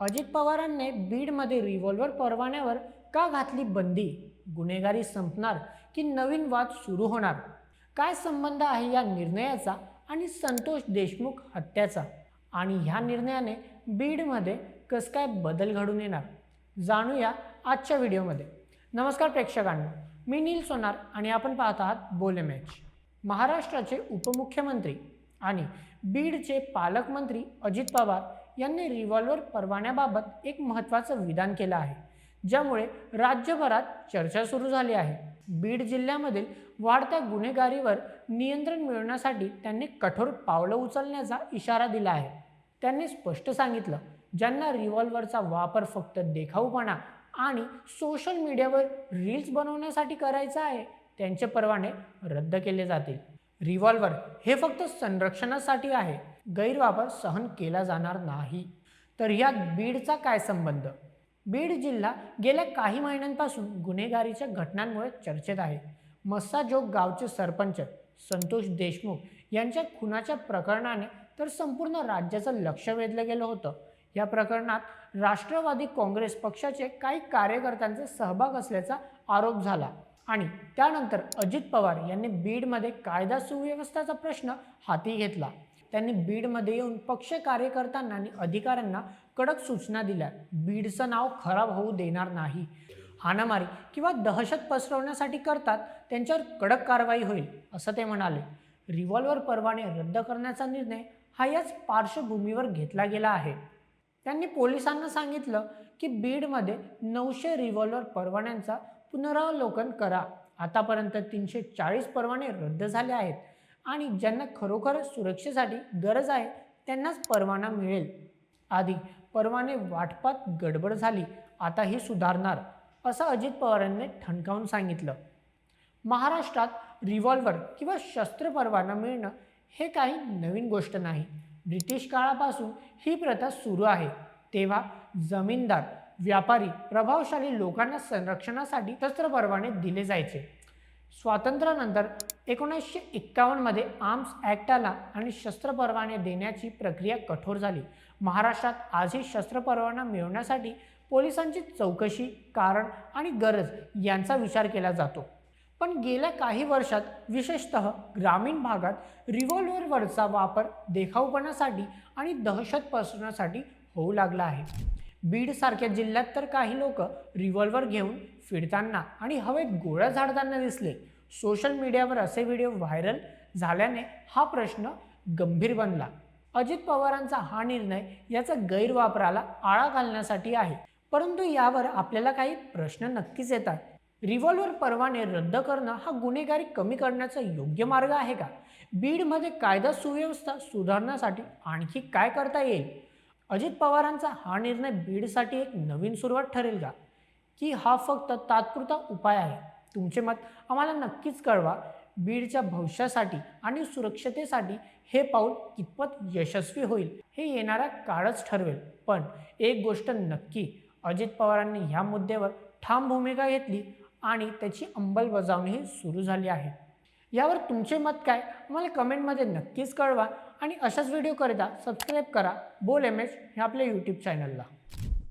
अजित पवारांनी बीडमध्ये रिव्हॉल्वर परवान्यावर का घातली बंदी? गुन्हेगारी संपणार की नवीन वाद सुरू होणार? काय संबंध आहे या निर्णयाचा आणि संतोष देशमुख हत्याचा? आणि ह्या निर्णयाने बीडमध्ये कसं काय बदल घडून येणार? जाणूया आजच्या व्हिडिओमध्ये. नमस्कार प्रेक्षकांनो. मी नील सोनार आणि आपण पाहत आहात बोले मॅच. महाराष्ट्राचे उपमुख्यमंत्री आणि बीडचे पालकमंत्री अजित पवार यांनी रिव्हॉल्वर परवान्याबाबत एक महत्त्वाचं विधान केलं आहे ज्यामुळे राज्यभरात चर्चा सुरू झाली आहे. बीड जिल्ह्यामधील वाढत्या गुन्हेगारीवर नियंत्रण मिळवण्यासाठी त्यांनी कठोर पावलं उचलण्याचा इशारा दिला आहे. त्यांनी स्पष्ट सांगितलं ज्यांना रिव्हॉल्वरचा वापर फक्त देखाऊपणा आणि सोशल मीडियावर रील्स बनवण्यासाठी करायचा आहे त्यांचे परवाने रद्द केले जातील. रिव्हॉल्वर हे फक्त संरक्षणासाठी आहे गैरवापर सहन केला जाणार नाही. तर ह्या बीडचा काय संबंध? बीड जिल्हा गेल्या काही महिन्यांपासून गुन्हेगारीच्या घटनांमुळे चर्चेत आहे. मस्साजोग गावचे सरपंच संतोष देशमुख यांच्या खुनाच्या प्रकरणाने तर संपूर्ण राज्याचं लक्ष वेधलं गेलं होतं. या प्रकरणात राष्ट्रवादी काँग्रेस पक्षाचे काही कार्यकर्त्यांचा सहभाग असल्याचा आरोप झाला. आणि त्यानंतर अजित पवार यांनी बीडमध्ये कायदा सुव्यवस्थेचा प्रश्न हाती घेतला. त्यांनी बीडमध्ये येऊन पक्ष कार्यकर्त्यांना आणि अधिकाऱ्यांना कडक सूचना दिल्या. बीडचं नाव खराब होऊ देणार नाही. हाणामारी किंवा दहशत पसरवण्यासाठी करतात त्यांच्यावर कडक कारवाई होईल असं ते म्हणाले. रिव्हॉल्वर परवाने रद्द करण्याचा निर्णय हा याच पार्श्वभूमीवर घेतला गेला आहे. त्यांनी पोलिसांना सांगितलं की बीडमध्ये नऊशे रिव्हॉल्वर परवान्यांचा पुनरावलोकन करा. आतापर्यंत तीनशे चाळीस परवाने रद्द झाले आहेत आणि ज्यांना खरोखर सुरक्षेसाठी गरज आहे त्यांनाच परवाना मिळेल. आधी परवाने वाटपात गडबड झाली आता ही सुधारणार असं अजित पवारांनी ठणकावून सांगितलं. महाराष्ट्रात रिव्हॉल्वर किंवा शस्त्र परवाना मिळणं हे काही नवीन गोष्ट नाही. ब्रिटिश काळापासून ही प्रथा सुरू आहे. तेव्हा जमीनदार व्यापारी प्रभावशाली लोकांना संरक्षणासाठी शस्त्र परवाने दिले जायचे. स्वातंत्र्यानंतर एकोणीसशे एक्कावन्नमध्ये आर्म्स ॲक्टाला आणि शस्त्र परवाने देण्याची प्रक्रिया कठोर झाली. महाराष्ट्रात आजही शस्त्र परवाना मिळवण्यासाठी पोलिसांची चौकशी कारण आणि गरज यांचा विचार केला जातो. पण गेल्या काही वर्षात विशेषतः ग्रामीण भागात रिव्हॉल्व्हरवरचा वापर देखावपणासाठी आणि दहशत पसरवण्यासाठी होऊ लागला आहे. बीडसारख्या जिल्ह्यात तर काही लोक रिव्हॉल्वर घेऊन फिरताना आणि हवेत गोळ्या झाडताना दिसले. सोशल मीडियावर असे व्हिडिओ व्हायरल झाल्याने हा प्रश्न गंभीर बनला. अजित पवारांचा हा निर्णय याचा गैरवापराला आळा घालण्यासाठी आहे. परंतु यावर आपल्याला काही प्रश्न नक्कीच येतात. रिव्हॉल्वर परवाने रद्द करणं हा गुन्हेगारी कमी करण्याचा योग्य मार्ग आहे का? बीडमध्ये कायदा सुव्यवस्था सुधारण्यासाठी आणखी काय करता येईल? अजित पवारांचा हा निर्णय बीडसाठी एक नवीन सुरुवात ठरेल का? की हा फक्त तात्पुरता उपाय आहे? तुमचे मत आम्हाला नक्कीच कळवा. बीडच्या भविष्यासाठी आणि सुरक्षतेसाठी हे पाऊल कितपत यशस्वी होईल हे येणारा काळच ठरवेल. पण एक गोष्ट नक्की अजित पवारांनी ह्या मुद्द्यावर ठाम भूमिका घेतली आणि त्याची अंमलबजावणीही सुरू झाली आहे. यावर तुमचे मत काय? मला कमेंटमध्ये नक्कीच कळवा आणि अशाच व्हिडिओकरिता सबस्क्राईब करा. बोल एम एच हे आपल्या यूट्यूब चॅनलला